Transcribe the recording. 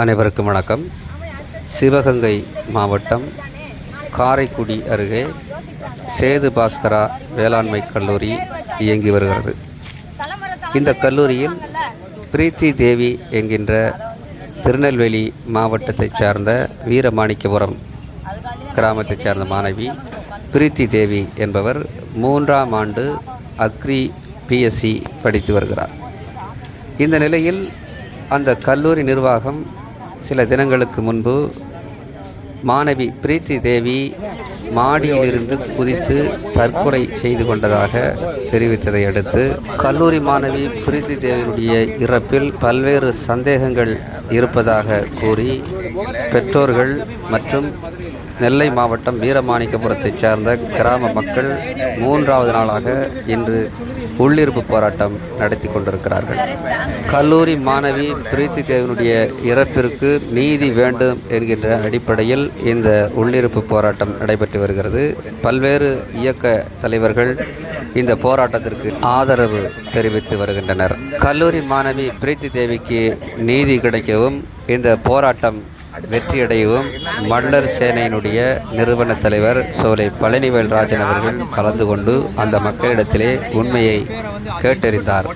அனைவருக்கும் வணக்கம். சிவகங்கை மாவட்டம் காரைக்குடி அருகே சேது பாஸ்கரா வேளாண்மை கல்லூரி இயங்கி வருகிறது. இந்த கல்லூரியில் பிரீத்தி தேவி என்கின்ற திருநெல்வேலி மாவட்டத்தைச் சார்ந்த வீரமாணிக்கபுரம் கிராமத்தைச் சார்ந்த மாணவி பிரீத்தி தேவி என்பவர் மூன்றாம் ஆண்டு அக்ரி பிஎஸ்சி படித்து வருகிறார். இந்த நிலையில் அந்த கல்லூரி நிர்வாகம் சில தினங்களுக்கு முன்பு மாணவி பிரீத்தி தேவி மாடியிலிருந்து குதித்து தற்கொலை செய்து கொண்டதாக தெரிவித்ததை அடுத்து கல்லூரி மாணவி பிரீத்தி தேவியினுடைய இறப்பில் பல்வேறு சந்தேகங்கள் இருப்பதாக கூறி பெற்றோர்கள் மற்றும் நெல்லை மாவட்டம் வீரமாணிக்கபுரத்தைச் சார்ந்த கிராம மக்கள் மூன்றாவது நாளாக இன்று உள்ளிருப்பு போராட்டம் நடத்தி கொண்டிருக்கிறார்கள். கல்லூரி மாணவி பிரீத்தி தேவனுடைய இறப்பிற்கு நீதி வேண்டும் என்கின்ற அடிப்படையில் இந்த உள்ளிருப்பு போராட்டம் நடைபெற்று வருகிறது. பல்வேறு இயக்க தலைவர்கள் இந்த போராட்டத்திற்கு ஆதரவு தெரிவித்து வருகின்றனர். கல்லூரி மாணவி பிரீத்தி தேவிக்கு நீதி கிடைக்கவும் இந்த போராட்டம் வெற்றியடையவும் மல்லர் சேனையினுடைய நிறுவன தலைவர் சோலை பழனிவேல் ராஜன் அவர்கள் கலந்து கொண்டு அந்த மக்களிடத்திலே உண்மையை கேட்டறிந்தார்.